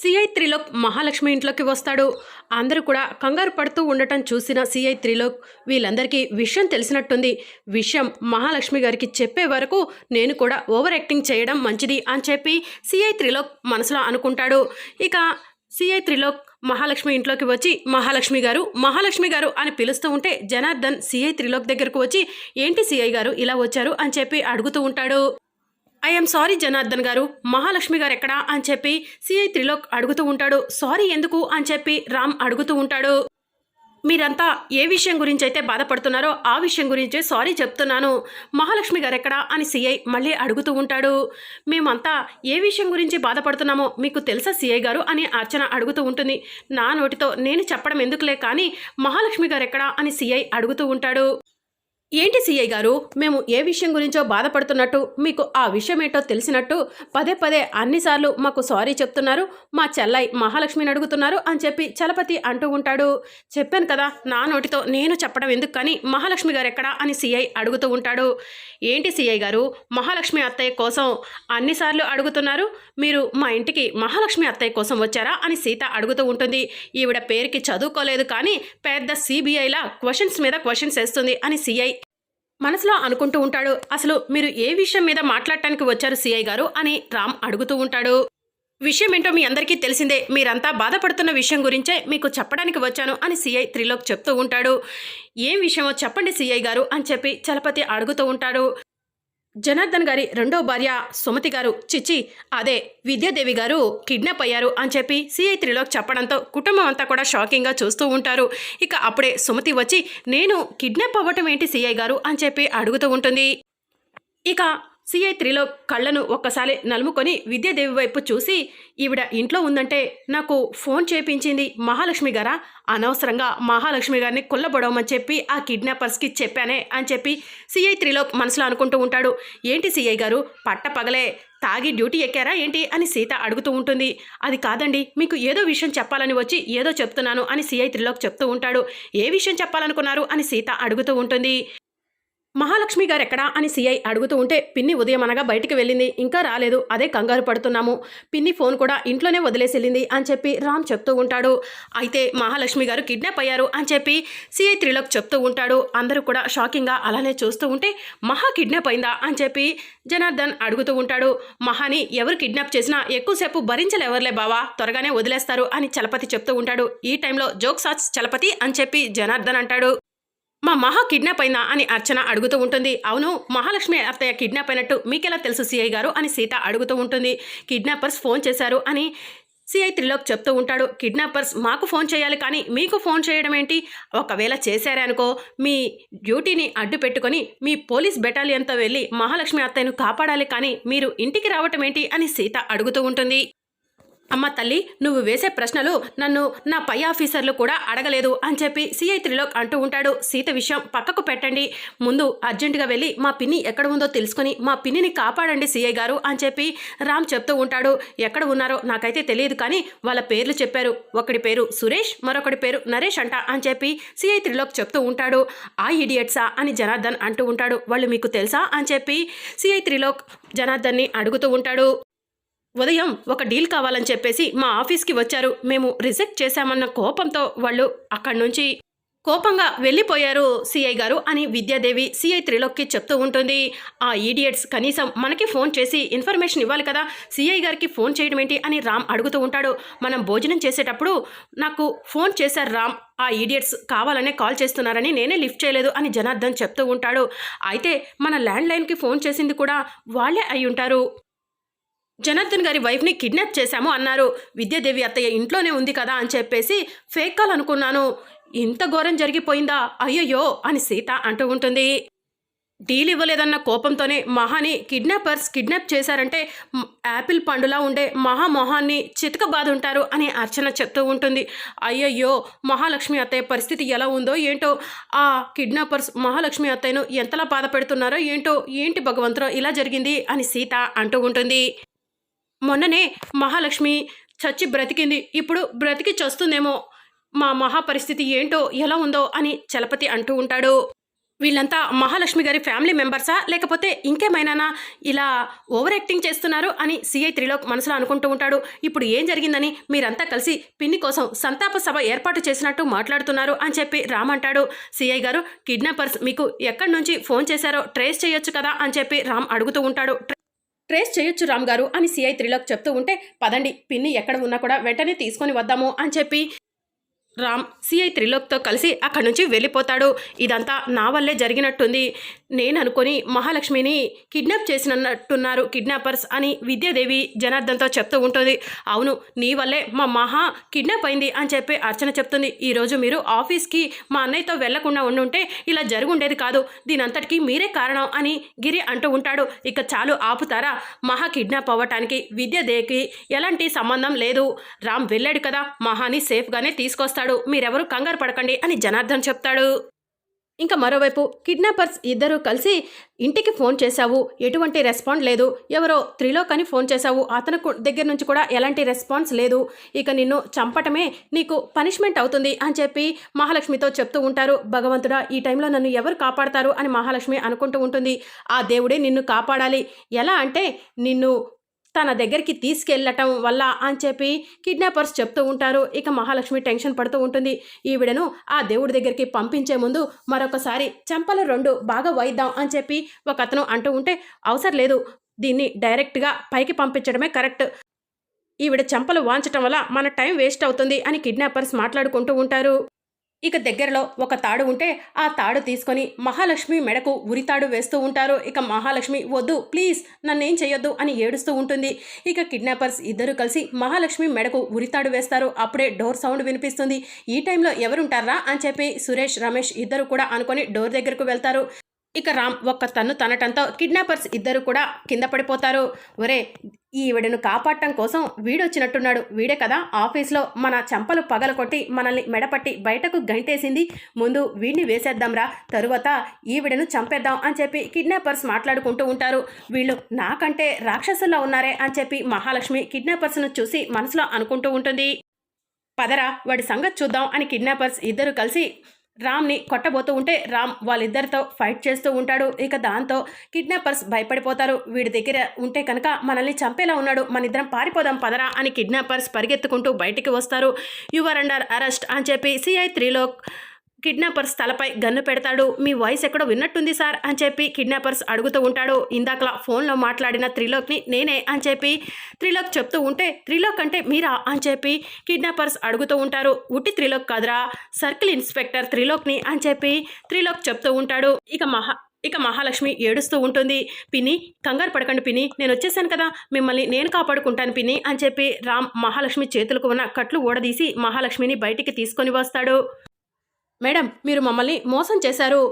CI Trilok Mahalakshmi ఇంట్లోకి వస్తాడు. అందరూ కూడా కంగారు పడుతూ ఉండటం చూసిన సిఐ త్రిలోక్ వీళ్ళందరికీ విషయం తెలిసినట్టుంది. విషయం మహాలక్ష్మి గారికి చెప్పే వరకు నేను కూడా ఓవర్ యాక్టింగ్ చేయడం మంచిది అని చెప్పి సిఐ త్రిలోక్ మనసులో అనుకుంటాడు. ఇక సిఐ త్రిలోక్ మహాలక్ష్మి ఇంట్లోకి వచ్చి మహాలక్ష్మి గారు మహాలక్ష్మి గారు అని పిలుస్తూ ఉంటే జనార్దన్ సిఐ త్రిలోక్ దగ్గరకు వచ్చి ఏంటి సిఐ గారు ఇలా వచ్చారు? అని చెప్పి అడుగుతూ ఉంటాడు. ఐఎమ్ సారీ జనార్దన్ గారు. మహాలక్ష్మి గారు ఎక్కడా అని చెప్పి సిఐ త్రిలోక్ అడుగుతూ ఉంటాడు. సారీ ఎందుకు అని చెప్పి రామ్ అడుగుతూ ఉంటాడు. మీరంతా ఏ విషయం గురించి అయితే బాధపడుతున్నారో ఆ విషయం గురించే సారీ చెప్తున్నాను. మహాలక్ష్మి గారు ఎక్కడా అని సిఐ మళ్ళీ అడుగుతూ ఉంటాడు. మేమంతా ఏ విషయం గురించి బాధపడుతున్నామో మీకు తెలుసా సిఐ గారు అని అర్చన అడుగుతూ ఉంటుంది. నా నోటితో నేను చెప్పడం ఎందుకులే కానీ మహాలక్ష్మి గారు ఎక్కడా అని సిఐ అడుగుతూ ఉంటాడు. ఏంటి సీఐ గారు? మేము ఏ విషయం గురించో బాధపడుతున్నట్టు మీకు ఆ విషయం ఏంటో తెలిసినట్టు పదే పదే అన్నిసార్లు మాకు సారీ చెప్తున్నారు. మా చెల్లై మహాలక్ష్మిని అడుగుతున్నారు అని చెప్పి చలపతి అంటూ ఉంటాడు. చెప్పాను కదా నా నోటితో నేను చెప్పడం ఎందుకు కానీ మహాలక్ష్మి గారు ఎక్కడా అని సీఐ అడుగుతూ ఉంటాడు. ఏంటి సీఐ గారు? మహాలక్ష్మి అత్తయ్య కోసం అన్నిసార్లు అడుగుతున్నారు. మీరు మా ఇంటికి మహాలక్ష్మి అత్తయ్య కోసం వచ్చారా అని సీత అడుగుతూ ఉంటుంది. ఈవిడ పేరుకి చదువుకోలేదు కానీ పెద్ద సిబిఐలా క్వశ్చన్స్ మీద క్వశ్చన్స్ వేస్తుంది అని సీఐ మనసులో అనుకుంటూ ఉంటాడు అసలు మీరు ఏ విషయం మీద మాట్లాడటానికి వచ్చారు సిఐ గారు? అని రామ్ అడుగుతూ ఉంటాడు. విషయం ఏంటో మీ అందరికీ తెలిసిందే మీరంతా బాధపడుతున్న విషయం గురించే మీకు చెప్పడానికి వచ్చాను అని సిఐ త్రిలోక్ చెప్తూ ఉంటాడు. ఏం విషయమో చెప్పండి సిఐ గారు అని చెప్పి చలపతి అడుగుతూ ఉంటాడు. జనార్దన్ గారి రెండో భార్య సుమతి గారు చిచ్చి అదే విద్యాదేవి గారు కిడ్నాప్ అయ్యారు అని చెప్పి సిఐ త్రిలోక్ చెప్పడంతో కుటుంబం అంతా కూడా షాకింగ్గా చూస్తూ ఉంటారు. ఇక అప్పుడే సుమతి వచ్చి నేను కిడ్నాప్ అవ్వటం ఏంటి సిఐ గారు? అని చెప్పి అడుగుతూ ఉంటుంది. ఇక సిఐ త్రీలో కళ్ళను ఒక్కసారి నలుముకొని విద్యాదేవి వైపు చూసి ఈవిడ ఇంట్లో ఉందంటే నాకు ఫోన్ చేపించింది మహాలక్ష్మి గారా? అనవసరంగా మహాలక్ష్మి గారిని కుల్లబొడవమని చెప్పి ఆ కిడ్నాపర్స్కి చెప్పానే అని చెప్పి సిఐ త్రీలో మనసులో అనుకుంటూ ఉంటాడు. ఏంటి సిఐ గారు పట్ట పగలే తాగి డ్యూటీ ఎక్కారా ఏంటి? అని సీత అడుగుతూ ఉంటుంది. అది కాదండి మీకు ఏదో విషయం చెప్పాలని వచ్చి ఏదో చెప్తున్నాను అని సిఐ త్రిలోక్ చెప్తూ ఉంటాడు. ఏ విషయం చెప్పాలనుకున్నారు? అని సీత అడుగుతూ ఉంటుంది. మహాలక్ష్మి గారు ఎక్కడా అని సిఐ అడుగుతూ ఉంటే పిన్ని ఉదయం అనగా బయటికి వెళ్ళింది. ఇంకా రాలేదు. అదే కంగారు పడుతున్నాము. పిన్ని ఫోన్ కూడా ఇంట్లోనే వదిలేసెళ్ళింది అని చెప్పి రామ్ చెప్తూ ఉంటాడు. అయితే మహాలక్ష్మి గారు కిడ్నాప్ అయ్యారు అని చెప్పి సిఐ త్రిలోక్ చెప్తూ ఉంటాడు. అందరూ కూడా షాకింగ్గా అలానే చూస్తూ ఉంటే మహా కిడ్నాప్ అయిందా అని చెప్పి జనార్దన్ అడుగుతూ ఉంటాడు. మహాని ఎవరు కిడ్నాప్ చేసినా ఎక్కువసేపు భరించలేవర్లే బావా త్వరగానే వదిలేస్తారు అని చలపతి చెప్తూ ఉంటాడు. ఈ టైంలో జోక్ సాట్స్ చలపతి అని చెప్పి జనార్దన్ అంటాడు. మా మహా కిడ్నాప్ అయిందా అని అర్చన అడుగుతూ ఉంటుంది. అవును మహాలక్ష్మి అత్తయ్య కిడ్నాప్ అయినట్టు మీకెలా తెలుసు సిఐ గారు అని సీత అడుగుతూ ఉంటుంది. కిడ్నాపర్స్ ఫోన్ చేశారు అని సిఐ త్రిలోక్ చెప్తూ ఉంటాడు. కిడ్నాపర్స్ మాకు ఫోన్ చేయాలి కానీ మీకు ఫోన్ చేయడం ఏంటి? ఒకవేళ చేశారే అనుకో మీ డ్యూటీని అడ్డు పెట్టుకొని మీ పోలీస్ బెటాలియన్తో వెళ్ళి మహాలక్ష్మి అత్తయ్యను కాపాడాలి కానీ మీరు ఇంటికి రావటం ఏంటి అని సీత అడుగుతూ ఉంటుంది. అమ్మ తల్లి నువ్వు వేసే ప్రశ్నలు నన్ను నా పై ఆఫీసర్లు కూడా అడగలేదు అని చెప్పి సిఐ త్రిలోక్ అంటూ ఉంటాడు. సీత విషయం పక్కకు పెట్టండి. ముందు అర్జెంటుగా వెళ్ళి మా పిన్ని ఎక్కడ ఉందో తెలుసుకుని మా పిన్నిని కాపాడండి సిఐ గారు అని చెప్పి రామ్ చెప్తూ ఉంటాడు. ఎక్కడ ఉన్నారో నాకైతే తెలియదు కానీ వాళ్ళ పేర్లు చెప్పారు. ఒకడి పేరు సురేష్ మరొకడి పేరు నరేష్ అంట అని చెప్పి సిఐ త్రిలోక్ చెప్తూ ఉంటాడు. ఆ ఇడియట్సా అని జనార్దన్ అంటూ ఉంటాడు. వాళ్ళు మీకు తెలుసా అని చెప్పి సిఐ త్రిలోక్ జనార్దన్ని అడుగుతూ ఉంటాడు. ఉదయం ఒక డీల్ కావాలని చెప్పేసి మా ఆఫీస్కి వచ్చారు. మేము రిజెక్ట్ చేశామన్న కోపంతో వాళ్ళు అక్కడి నుంచి కోపంగా వెళ్ళిపోయారు సిఐ గారు అని విద్యాదేవి సిఐ త్రిలోక్కి చెప్తూ ఉంటుంది. ఆ ఈడియట్స్ కనీసం మనకి ఫోన్ చేసి ఇన్ఫర్మేషన్ ఇవ్వాలి కదా సిఐ గారికి ఫోన్ చేయడం ఏంటి అని రామ్ అడుగుతూ ఉంటాడు. మనం భోజనం చేసేటప్పుడు నాకు ఫోన్ చేశారు రామ్ ఆ ఈడియట్స్ కావాలనే కాల్ చేస్తున్నారని నేనే లిఫ్ట్ చేయలేదు అని జనార్దన్ చెప్తూ ఉంటాడు. అయితే మన ల్యాండ్లైన్కి ఫోన్ చేసింది కూడా వాళ్ళే అయి ఉంటారు. జనార్దన్ గారి వైఫ్ని కిడ్నాప్ చేశాము అన్నారు. విద్యాదేవి అత్తయ్య ఇంట్లోనే ఉంది కదా అని చెప్పేసి ఫేక్ కాల్ అనుకున్నాను. ఇంత ఘోరం జరిగిపోయిందా? అయ్యయ్యో అని సీత అంటూ ఉంటుంది. డీల్ ఇవ్వలేదన్న కోపంతోనే మహాని కిడ్నాపర్స్ కిడ్నాప్ చేశారంటే యాపిల్ పండులా ఉండే మహామోహాన్ని చితకబాదుంటారు అని అర్చన చెప్తూ ఉంటుంది. అయ్యయ్యో మహాలక్ష్మి అత్తయ్య పరిస్థితి ఎలా ఉందో ఏంటో? ఆ కిడ్నాపర్స్ మహాలక్ష్మి అత్తయ్యను ఎంతలా బాధ పెడుతున్నారో ఏంటో? ఏంటి భగవంతురో ఇలా జరిగింది? అని సీత అంటూ ఉంటుంది. మొన్ననే మహాలక్ష్మి చచ్చి బ్రతికింది. ఇప్పుడు బ్రతికి చస్తుందేమో? మా మహా పరిస్థితి ఏంటో ఎలా ఉందో అని చలపతి అంటూ ఉంటాడు. వీళ్ళంతా మహాలక్ష్మి గారి ఫ్యామిలీ మెంబర్సా? లేకపోతే ఇంకేమైనానా? ఇలా ఓవర్ యాక్టింగ్ చేస్తున్నారు అని సిఐ త్రిలోక్ మనసులో అనుకుంటూ ఉంటాడు. ఇప్పుడు ఏం జరిగిందని మీరంతా కలిసి పిన్ని కోసం సంతాప సభ ఏర్పాటు చేసినట్టు మాట్లాడుతున్నారు అని చెప్పి రామ్ అంటాడు. సిఐ గారు కిడ్నాపర్స్ మీకు ఎక్కడి నుంచి ఫోన్ చేశారో ట్రేస్ చేయొచ్చు కదా అని చెప్పి రామ్ అడుగుతూ ఉంటాడు. ట్రేస్ చేయొచ్చు రామ్ గారు అని సిఐ త్రిలోక్ చెప్తూ ఉంటే పదండి పిన్ని ఎక్కడ ఉన్నా కూడా వెంటనే తీసుకొని వద్దాము అని చెప్పి రామ్ సిఐ త్రిలోక్తో కలిసి అక్కడి నుంచి వెళ్ళిపోతాడు. ఇదంతా నా వల్లే జరిగినట్టుంది. నేను అనుకొని మహాలక్ష్మిని కిడ్నాప్ చేసినట్టున్నారు కిడ్నాపర్స్ అని విద్యాదేవి జనార్దన్తో చెప్తూ ఉంటుంది. అవును నీ వల్లే మా మహా కిడ్నాప్ అయింది అని చెప్పి అర్చన చెప్తుంది. ఈరోజు మీరు ఆఫీస్కి మా అన్నయ్యతో వెళ్ళకుండా ఉండుంటే ఇలా జరుగుండేది కాదు. దీనంతటికీ మీరే కారణం అని గిరి అంటూ ఉంటాడు. ఇక చాలు ఆపుతారా? మహా కిడ్నాప్ అవ్వటానికి విద్యాదేవికి ఎలాంటి సంబంధం లేదు. రామ్ వెళ్ళాడు కదా. మహాని సేఫ్గానే తీసుకొస్తాడు. మీరెవరూ కంగారు పడకండి అని జనార్దన్ చెప్తాడు. ఇంకా మరోవైపు కిడ్నాపర్స్ ఇద్దరూ కలిసి ఇంటికి ఫోన్ చేశావు. ఎటువంటి రెస్పాండ్ లేదు. ఎవరో త్రిలోకని ఫోన్ చేశావు. అతను దగ్గర నుంచి కూడా ఎలాంటి రెస్పాన్స్ లేదు. ఇక నిన్ను చంపటమే నీకు పనిష్మెంట్ అవుతుంది అని చెప్పి మహాలక్ష్మితో చెప్తూ ఉంటారు. భగవంతుడా ఈ టైంలో నన్ను ఎవరు కాపాడతారు అని మహాలక్ష్మి అనుకుంటూ ఉంటుంది. ఆ దేవుడే నిన్ను కాపాడాలి. ఎలా అంటే నిన్ను తన దగ్గరికి తీసుకెళ్ళటం వల్ల అని చెప్పి కిడ్నాపర్స్ చెప్తూ ఉంటారు. ఇక మహాలక్ష్మి టెన్షన్ పడుతూ ఉంటుంది. ఈవిడను ఆ దేవుడి దగ్గరికి పంపించే ముందు మరొకసారి చెంపల రెండు బాగా వైద్దాం అని చెప్పి ఒక అతను అంటూ ఉంటే అవసరం లేదు. దీన్ని డైరెక్ట్గా పైకి పంపించడమే కరెక్ట్. ఈవిడ చెంపలు వాంచటం వల్ల మన టైం వేస్ట్ అవుతుంది అని కిడ్నాపర్స్ మాట్లాడుకుంటూ ఉంటారు. ఇక దగ్గరలో ఒక తాడు ఉంటే ఆ తాడు తీసుకొని మహాలక్ష్మి మెడకు ఉరితాడు వేస్తూ ఉంటారు. ఇక మహాలక్ష్మి వద్దు ప్లీజ్ నన్నేం చేయొద్దు అని ఏడుస్తూ ఉంటుంది. ఇక కిడ్నాపర్స్ ఇద్దరు కలిసి మహాలక్ష్మి మెడకు ఉరితాడు వేస్తారు. అప్పుడే డోర్ సౌండ్ వినిపిస్తుంది. ఈ టైంలో ఎవరుంటారా? అని చెప్పి సురేష్ రమేష్ ఇద్దరు కూడా అనుకొని డోర్ దగ్గరకు వెళ్తారు. ఇక రామ్ ఒక్క తన్ను తనటంతో కిడ్నాపర్స్ ఇద్దరు కూడా కింద పడిపోతారు. ఒరే ఈవిడను కాపాడటం కోసం వీడొచ్చినట్టున్నాడు. వీడే కదా ఆఫీస్లో మన చెంపలు పగలకొట్టి మనల్ని మెడపట్టి బయటకు గంటేసింది. ముందు వీడిని వేసేద్దాంరా తరువాత ఈవిడను చంపేద్దాం అని చెప్పి కిడ్నాపర్స్ మాట్లాడుకుంటూ ఉంటారు. వీళ్ళు నాకంటే రాక్షసుల్లో ఉన్నారే అని చెప్పి మహాలక్ష్మి కిడ్నాపర్స్ను చూసి మనసులో అనుకుంటూ ఉంటుంది. పదరా వాడి సంగతి చూద్దాం అని కిడ్నాపర్స్ ఇద్దరు కలిసి రామ్ని కొట్టబోతూ ఉంటే రామ్ వాళ్ళిద్దరితో ఫైట్ చేస్తూ ఉంటాడు. ఇక దాంతో కిడ్నాపర్స్ భయపడిపోతారు. వీడి దగ్గర ఉంటే కనుక మనల్ని చంపేలా ఉన్నాడు. మన ఇద్దరం పారిపోదాం పదరా అని కిడ్నాపర్స్ పరిగెత్తుకుంటూ బయటికి వస్తారు. యువర్ అండర్ అరెస్ట్ అని చెప్పి సిఐ త్రీలో కిడ్నాపర్స్ తలపై గన్ను పెడతాడు. మీ వాయిస్ ఎక్కడో విన్నట్టుంది సార్ అని చెప్పి కిడ్నాపర్స్ అడుగుతూ ఉంటాడు. ఇందాకలా ఫోన్లో మాట్లాడిన త్రిలోక్ని నేనే అని చెప్పి త్రిలోక్ చెప్తూ ఉంటే త్రిలోక్ అంటే మీరా అని చెప్పి కిడ్నాపర్స్ అడుగుతూ ఉంటారు. ఉట్టి త్రిలోక్ కాదురా సర్కిల్ ఇన్స్పెక్టర్ త్రిలోక్ని అని చెప్పి త్రిలోక్ చెప్తూ ఉంటాడు. ఇక మహా ఇక మహాలక్ష్మి ఏడుస్తూ ఉంటుంది. పిన్ని కంగారు పడకండి పిన్ని నేను వచ్చేసాను కదా మిమ్మల్ని నేను కాపాడుకుంటాను పిన్ని అని చెప్పి రామ్ మహాలక్ష్మి చేతులకు ఉన్న కట్లు ఊడదీసి మహాలక్ష్మిని బయటికి తీసుకొని వస్తాడు. మేడం మీరు మమ్మల్ని మోసం చేశారు.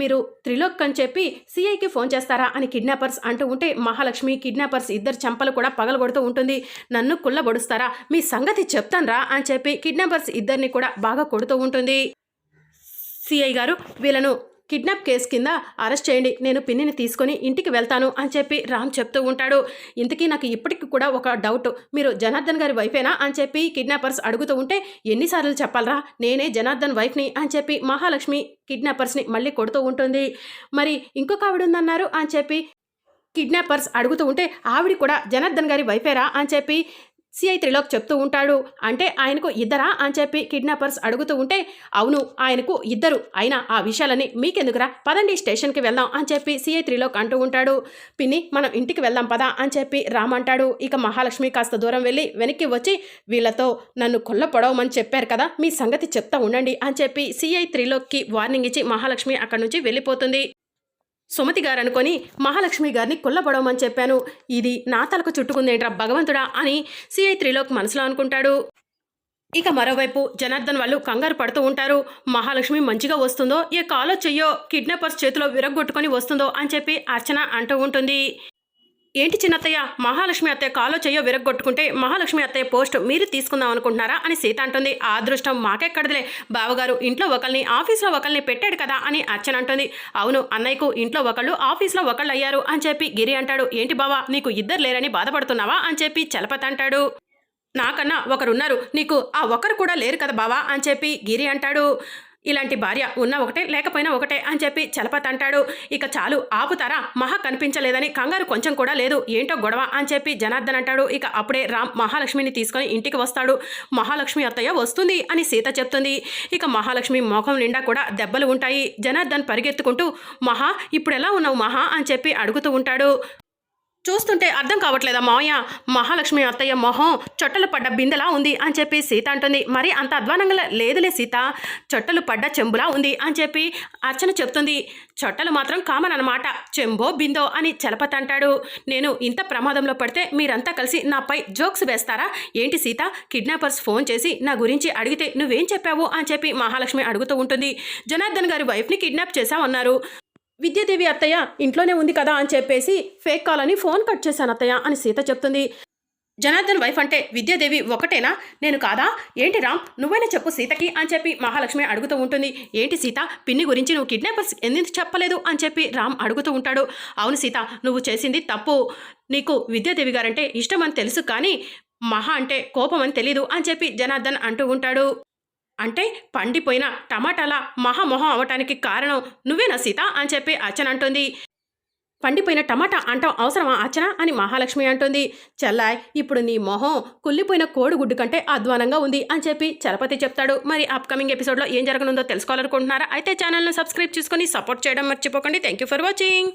మీరు త్రిలోక్ అని చెప్పి సిఐకి ఫోన్ చేస్తారా అని కిడ్నాపర్స్ అంటూ ఉంటే మహాలక్ష్మి కిడ్నాపర్స్ ఇద్దరు చెంపలు కూడా పగలగొడుతూ ఉంటుంది. నన్ను కుళ్ళబొడుస్తారా మీ సంగతి చెప్తాన్రా అని చెప్పి కిడ్నాపర్స్ ఇద్దరిని కూడా బాగా కొడుతూ ఉంటుంది. సిఐ గారు వీళ్ళను కిడ్నాప్ కేసు కింద అరెస్ట్ చేయండి నేను పిన్నిని తీసుకొని ఇంటికి వెళ్తాను అని చెప్పి రామ్ చెప్తూ ఉంటాడు. ఇంతకీ నాకు ఇప్పటికి కూడా ఒక డౌట్ మీరు జనార్దన్ గారి వైఫేనా అని చెప్పి కిడ్నాపర్స్ అడుగుతూ ఉంటే ఎన్నిసార్లు చెప్పాలరా? నేనే జనార్దన్ వైఫ్ని అని చెప్పి మహాలక్ష్మి కిడ్నాపర్స్ని మళ్ళీ కొడుతూ ఉంటుంది. మరి ఇంకొక ఆవిడ ఉందన్నారు అని చెప్పి కిడ్నాపర్స్ అడుగుతూ ఉంటే ఆవిడ కూడా జనార్దన్ గారి వైఫేరా అని చెప్పి సిఐ త్రిలోక్ చెప్తూ ఉంటాడు. అంటే ఆయనకు ఇద్దరా అని చెప్పి కిడ్నాపర్స్ అడుగుతూ ఉంటే అవును ఆయనకు ఇద్దరు. అయినా ఆ విషయాలని మీకెందుకురా? పదండి స్టేషన్కి వెళ్దాం అని చెప్పి సిఐ త్రిలోక్ అంటూ ఉంటాడు. పిన్ని మనం ఇంటికి వెళ్దాం పదా అని చెప్పి రామ్ అంటాడు. ఇక మహాలక్ష్మి కాస్త దూరం వెళ్ళి వెనక్కి వచ్చి వీళ్ళతో నన్ను కొల్ల పొడవమని చెప్పారు కదా మీ సంగతి చెప్తా ఉండండి అని చెప్పి సిఐ త్రిలోక్కి వార్నింగ్ ఇచ్చి మహాలక్ష్మి అక్కడి నుంచి వెళ్ళిపోతుంది. సుమతి గారు అనుకొని మహాలక్ష్మి గారిని కుల్లబడవమని చెప్పాను. ఇది నా తలకు చుట్టుకుందేంట్రా భగవంతుడా అని సిఐ త్రిలోక్ మనసులో అనుకుంటాడు. ఇక మరోవైపు జనార్దన్ వాళ్ళు కంగారు పడుతూ ఉంటారు. మహాలక్ష్మి మంచిగా వస్తుందో ఏ కాలో చెయ్యో కిడ్నాపర్స్ చేతిలో విరగొట్టుకొని వస్తుందో అని చెప్పి అర్చన అంటూ ఉంటుంది. ఏంటి చిన్నత్తయ్య? మహాలక్ష్మి అత్తయ్య కాలో చెయ్యో విరగొట్టుకుంటే మహాలక్ష్మి అత్తయ్య పోస్ట్ మీరు తీసుకుందాం అనుకుంటున్నారా అని సీత అంటుంది. ఆ అదృష్టం మాకెక్కడదిలే. బావగారు ఇంట్లో ఒకరిని ఆఫీస్లో ఒకరిని పెట్టాడు కదా అని అర్చన అంటుంది. అవును అన్నయ్యకు ఇంట్లో ఒకళ్ళు ఆఫీస్లో ఒకళ్ళు అయ్యారు అని చెప్పి గిరి అంటాడు. ఏంటి బావా నీకు ఇద్దరు లేరని బాధపడుతున్నావా అని చెప్పి చలపతి అంటాడు. నాకన్నా ఒకరున్నారు. నీకు ఆ ఒకరు కూడా లేరు కదా బావా అని చెప్పి గిరి అంటాడు. ఇలాంటి భార్య ఉన్న ఒకటే లేకపోయినా ఒకటే అని చెప్పి చలపతి అంటాడు. ఇక చాలు ఆపుతారా? మహా కనిపించలేదని కంగారు కొంచెం కూడా లేదు. ఏంటో గొడవ అని చెప్పి జనార్దన్ అంటాడు. ఇక అప్పుడే రామ్ మహాలక్ష్మిని తీసుకొని ఇంటికి వస్తాడు. మహాలక్ష్మి అత్తయ్య వస్తుంది అని సీత చెప్తుంది. ఇక మహాలక్ష్మి ముఖం నిండా కూడా దెబ్బలు ఉంటాయి. జనార్దన్ పరిగెత్తుకుంటూ మహా ఇప్పుడు ఎలా ఉన్నావు మహా? అని చెప్పి అడుగుతూ ఉంటాడు. చూస్తుంటే అర్థం కావట్లేదా మావయ్య? మహాలక్ష్మి అత్తయ్య మొహం చొట్టలు పడ్డ బిందెలా ఉంది అని చెప్పి సీత అంటుంది. మరి అంత అధ్వానంగా లేదులే సీత. చొట్టలు పడ్డ చెంబులా ఉంది అని చెప్పి అర్చన చెప్తుంది. చొట్టలు మాత్రం కామన్ అనమాట చెంబో బిందో అని చలపతి అంటాడు. నేను ఇంత ప్రమాదంలో పడితే మీరంతా కలిసి నాపై జోక్స్ వేస్తారా? ఏంటి సీత? కిడ్నాపర్స్ ఫోన్ చేసి నా గురించి అడిగితే నువ్వేం చెప్పావు అని చెప్పి మహాలక్ష్మి అడుగుతూ ఉంటుంది. జనార్దన్ గారి వైఫ్ని కిడ్నాప్ చేశామన్నారు. విద్యాదేవి అత్తయ్య ఇంట్లోనే ఉంది కదా అని చెప్పేసి ఫేక్ కాల్ అని ఫోన్ కట్ చేశాను అత్తయ్య అని సీత చెప్తుంది. జనార్దన్ వైఫ్ అంటే విద్యాదేవి ఒకటేనా? నేను కాదా? ఏంటి రామ్? నువ్వైనా చెప్పు సీతకి అని చెప్పి మహాలక్ష్మి అడుగుతూ ఉంటుంది. ఏంటి సీత? పిన్ని గురించి నువ్వు కిడ్నాపర్స్ ఎందుకు చెప్పలేదు అని చెప్పి రామ్ అడుగుతూ ఉంటాడు. అవును సీత నువ్వు చేసింది తప్పు. నీకు విద్యాదేవి గారంటే ఇష్టం అని తెలుసు కానీ మహా అంటే కోపం అని తెలీదు అని చెప్పి జనార్దన్ అంటూ ఉంటాడు. అంటే పండిపోయిన టమాటాల మహామొహం అవటానికి కారణం నువ్వేనా సీత అని చెప్పి అర్చన అంటుంది. పండిపోయిన టమాటా అంటాం అవసరమా అర్చన అని మహాలక్ష్మి అంటుంది. చెల్లాయ్ ఇప్పుడు నీ మొహం కుళ్ళిపోయిన కోడిగుడ్డు కంటే అధ్వానంగా ఉంది అని చెప్పి చలపతి చెప్తాడు. మరి అప్కమింగ్ ఎపిసోడ్లో ఏం జరగనుందో తెలుసుకోవాలనుకుంటున్నారా? అయితే ఛానల్ను సబ్స్క్రైబ్ చేసుకొని సపోర్ట్ చేయడం మర్చిపోకండి. Thank you for watching